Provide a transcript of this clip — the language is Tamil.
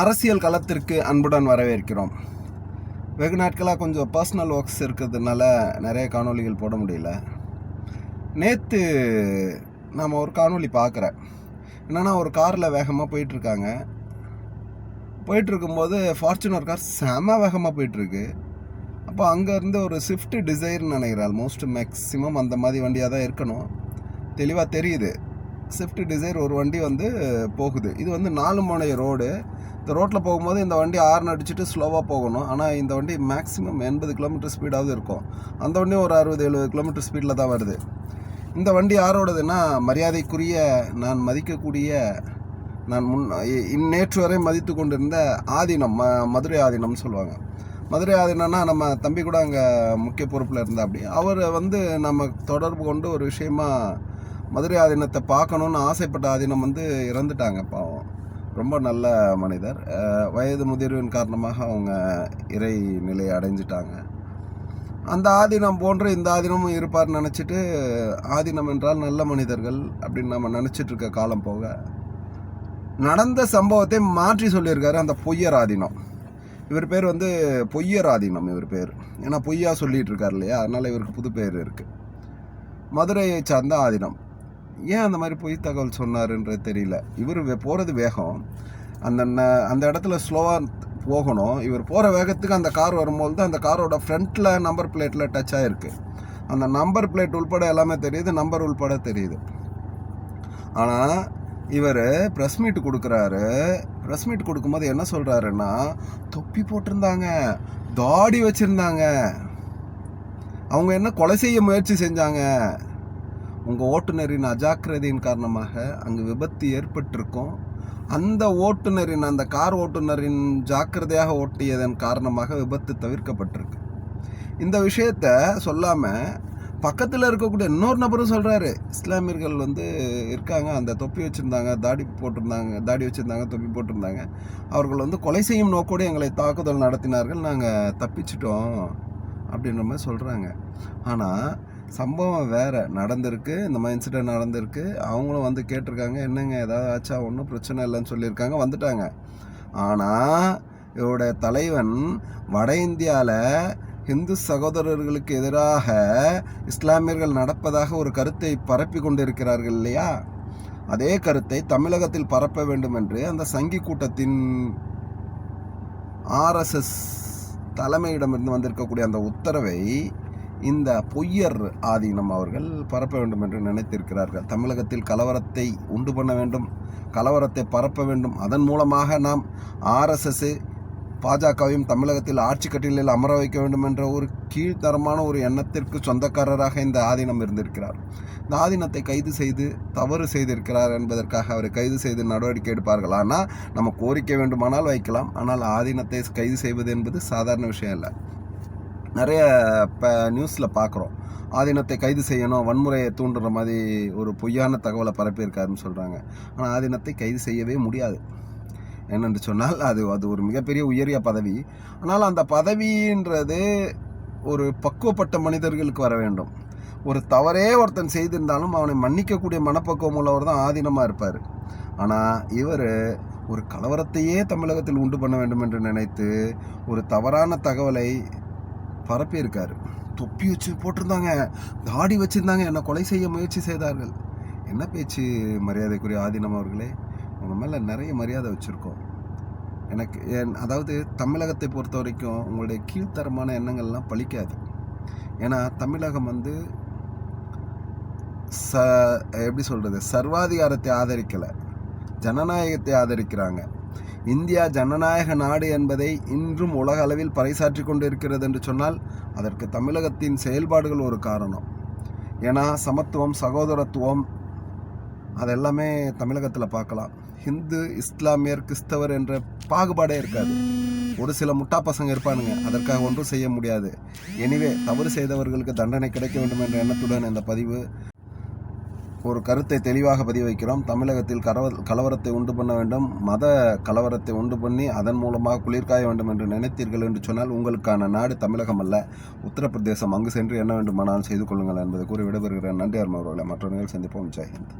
அரசியல் களத்திற்கு அன்புடன் வரவேற்கிறோம். வெகு நாட்களாக கொஞ்சம் பர்சனல் ஒர்க்ஸ் இருக்கிறதுனால நிறைய காணொளிகள் போட முடியல. நேற்று நாம் ஒரு காணொளி பார்க்குறேன் என்னென்னா ஒரு காரில் வேகமாக போயிட்டுருக்காங்க. போயிட்டுருக்கும்போது ஃபார்ச்சுனர் கார் செம வேகமாக போயிட்டுருக்கு. அப்போ அங்கேருந்து ஒரு ஸ்விஃப்ட் டிசைர்னு நினைக்கிறேன். ஆல்மோஸ்ட் மேக்ஸிமம் அந்த மாதிரி வண்டியாக தான் இருக்கணும். தெளிவாக தெரியுது. ஸ்விஃப்ட் டிசைர் ஒரு வண்டி வந்து போகுது. இது வந்து நாலு முனை ரோடு இந்த ரோட்டில் போகும்போது இந்த வண்டி ஆர்ன் அடிச்சுட்டு ஸ்லோவாக போகணும். ஆனால் இந்த வண்டி மேக்ஸிமம் எண்பது கிலோமீட்டர் ஸ்பீடாவது இருக்கும். அந்த வண்டியும் ஒரு அறுபது எழுபது கிலோமீட்டர் ஸ்பீடில் தான் வருது. இந்த வண்டி யாரோடதுன்னா மரியாதைக்குரிய நான் மதிக்கக்கூடிய நான் முன் இந்நேற்று வரை மதித்து கொண்டிருந்த ஆதீனம் ம மதுரை ஆதீனம்னு சொல்லுவாங்க. மதுரை ஆதீனம்னா நம்ம தம்பி கூட அங்கே முக்கிய பொறுப்பில் இருந்தா அப்படி அவர் வந்து நம்ம தொடர்பு கொண்டு ஒரு விஷயமாக மதுரை ஆதீனத்தை பார்க்கணுன்னு ஆசைப்பட்ட ஆதீனம் வந்து இறந்துட்டாங்க பாவம். ரொம்ப நல்ல மனிதர். வயது முதிர்வின் காரணமாக அவங்க இறை நிலையை அடைஞ்சிட்டாங்க. அந்த ஆதீனம் போன்று இந்த ஆதீனமும் இருப்பார்னு நினச்சிட்டு ஆதீனம் என்றால் நல்ல மனிதர்கள் அப்படின்னு நம்ம நினச்சிட்டு இருக்க காலம் போக நடந்த சம்பவத்தை மாற்றி சொல்லியிருக்காரு அந்த பொய்யர் ஆதீனம். இவர் பேர் வந்து பொய்யர் ஆதீனம் இவர் பேர். ஏன்னா பொய்யா சொல்லிட்டு இருக்கார் இல்லையா? அதனால் இவருக்கு புது பேர் இருக்குது மதுரையை சார்ந்த ஆதீனம். ஏன் அந்த மாதிரி பொய் தகவல் சொன்னாருன்றது தெரியல. இவர் போகிறது வேகம். அந்த அந்த இடத்துல ஸ்லோவாக போகணும். இவர் போகிற வேகத்துக்கு அந்த கார் வரும்போது தான் அந்த காரோட ஃப்ரண்ட்டில் நம்பர் பிளேட்டில் டச் ஆகிருக்கு அந்த நம்பர் பிளேட் உள்பட எல்லாமே தெரியுது நம்பர் உள்பட தெரியுது. ஆனால் இவர் ப்ரெஸ் மீட் கொடுக்குறாரு. ப்ரெஸ் மீட் கொடுக்கும்போது என்ன சொல்கிறாருன்னா தொப்பி போட்டிருந்தாங்க. தாடி வச்சுருந்தாங்க. அவங்க என்ன கொலை செய்ய முயற்சி செஞ்சாங்க. உங்கள் ஓட்டுநரின் அஜாக்கிரதையின் காரணமாக அங்கு விபத்து ஏற்பட்டிருக்கும். அந்த ஓட்டுநரின் அந்த கார் ஓட்டுநரின் ஜாக்கிரதையாக ஓட்டியதன் காரணமாக விபத்து தவிர்க்கப்பட்டிருக்கு. இந்த விஷயத்த சொல்லாமல் பக்கத்தில் இருக்கக்கூடிய இன்னொரு நபரும் சொல்கிறாரு இஸ்லாமியர்கள் வந்து இருக்காங்க அந்த தொப்பி வச்சுருந்தாங்க தாடி போட்டிருந்தாங்க தாடி வச்சுருந்தாங்க தொப்பி போட்டிருந்தாங்க. அவர்கள் வந்து கொலை செய்யும் நோக்கோடு எங்களை தாக்குதல் நடத்தினார்கள் நாங்கள் தப்பிச்சிட்டோம் அப்படின்ற மாதிரி சொல்கிறாங்க ஆனால் சம்பவம் வேறு நடந்திருக்கு. இந்த மாதிரி இன்சிடென்ட் நடந்திருக்கு. அவங்களும் வந்து கேட்டிருக்காங்க என்னங்க ஏதாவது ஆச்சா? ஒன்றும் பிரச்சனை இல்லைன்னு சொல்லியிருக்காங்க. வந்துட்டாங்க. ஆனால் இவருடைய தலைவன் வட இந்தியாவில் இந்து சகோதரர்களுக்கு எதிராக இஸ்லாமியர்கள் நடப்பதாக ஒரு கருத்தை பரப்பி கொண்டிருக்கிறார்கள் இல்லையா? அதே கருத்தை தமிழகத்தில் பரப்ப வேண்டும் என்று அந்த சங்கி கூட்டத்தின் ஆர்எஸ்எஸ் தலைமையிடமிருந்து வந்திருக்கக்கூடிய அந்த உத்தரவை இந்த பொய்யர் ஆதீனம் அவர்கள் பரப்ப வேண்டும் என்று நினைத்திருக்கிறார்கள். தமிழகத்தில் கலவரத்தை உண்டு பண்ண வேண்டும் கலவரத்தை பரப்ப வேண்டும். அதன் மூலமாக நாம் ஆர்எஸ்எஸ் பாஜகவையும் தமிழகத்தில் ஆட்சி கட்டிலில் அமர வைக்க வேண்டும் என்ற ஒரு கீழ்த்தரமான ஒரு எண்ணத்திற்கு சொந்தக்காரராக இந்த ஆதீனம் இருந்திருக்கிறார். இந்த ஆதீனத்தை கைது செய்து தவறு செய்திருக்கிறார் என்பதற்காக அவரை கைது செய்து நடவடிக்கை எடுப்பார்கள். ஆனால் நம்ம கோரிக்கை வேண்டுமானால் வைக்கலாம். ஆனால் ஆதீனத்தை கைது செய்வது என்பது சாதாரண விஷயம் இல்லை நிறைய இப்போ நியூஸில் பார்க்குறோம் ஆதீனத்தை கைது செய்யணும் வன்முறையை தூண்டுற மாதிரி ஒரு பொய்யான தகவலை பரப்பியிருக்காருன்னு சொல்கிறாங்க ஆனால் ஆதீனத்தை கைது செய்யவே முடியாது. என்னென்று சொன்னால் அது அது ஒரு மிகப்பெரிய உயரிய பதவி. ஆனால் அந்த பதவின்றது ஒரு பக்குவப்பட்ட மனிதர்களுக்கு வர வேண்டும். ஒரு தவறே ஒருத்தன் செய்திருந்தாலும் அவனை மன்னிக்கக்கூடிய மனப்பக்குவம் உள்ளவர் தான் ஆதீனமாக இருப்பார். ஆனால் இவர் ஒரு கலவரத்தையே தமிழகத்தில் உண்டு பண்ண வேண்டும் என்று நினைத்து ஒரு தவறான தகவலை பரப்பியிருக்காரு. தொப்பி வச்சு போட்டிருந்தாங்க. தாடி வச்சுருந்தாங்க. என்னை கொலை செய்ய முயற்சி செய்தார்கள். என்ன பேச்சு மரியாதைக்குரிய ஆதீனம் அவர்களே? உங்கள் மேலே நிறைய மரியாதை வச்சுருக்கோம். எனக்கு என் அதாவது தமிழகத்தை பொறுத்த வரைக்கும் உங்களுடைய கீழ்த்தரமான எண்ணங்கள்லாம் பழிக்காது. ஏன்னா தமிழகம் வந்து ச எப்படி சொல்கிறது சர்வாதிகாரத்தை ஆதரிக்கலை. ஜனநாயகத்தை ஆதரிக்கிறாங்க. இந்தியா ஜனநாயக நாடு என்பதை இன்றும் உலக அளவில் பறைசாற்றி கொண்டு இருக்கிறது என்று சொன்னால் அதற்கு தமிழகத்தின் செயல்பாடுகள் ஒரு காரணம். ஏன்னா சமத்துவம் சகோதரத்துவம் அதெல்லாமே தமிழகத்தில் பார்க்கலாம். ஹிந்து இஸ்லாமியர் கிறிஸ்தவர் என்ற பாகுபாடே இருக்காது. ஒரு சில முட்டா பசங்க இருப்பானுங்க. அதற்காக ஒன்றும் செய்ய முடியாது. எனிவே தவறு செய்தவர்களுக்கு தண்டனை கிடைக்க வேண்டும் என்ற எண்ணத்துடன் இந்த பதிவு ஒரு கருத்தை தெளிவாக பதிவு வைக்கிறோம். தமிழகத்தில் கரவ கலவரத்தை உண்டு பண்ண வேண்டும். மத கலவரத்தை உண்டு பண்ணி அதன் மூலமாக குளிர்காய வேண்டும் என்று நினைத்தீர்கள் என்று சொன்னால் உங்களுக்கான நாடு தமிழகம் அல்ல. உத்தரப்பிரதேசம் அங்கு சென்று என்ன வேண்டுமானாலும் செய்து கொள்ளுங்கள் என்பதை கூறி விடைபெறுகிறேன். நன்றி அருமவர்களை மற்ற நிகழ்ச்சி சந்திப்போம். ஜெயஹிந்த்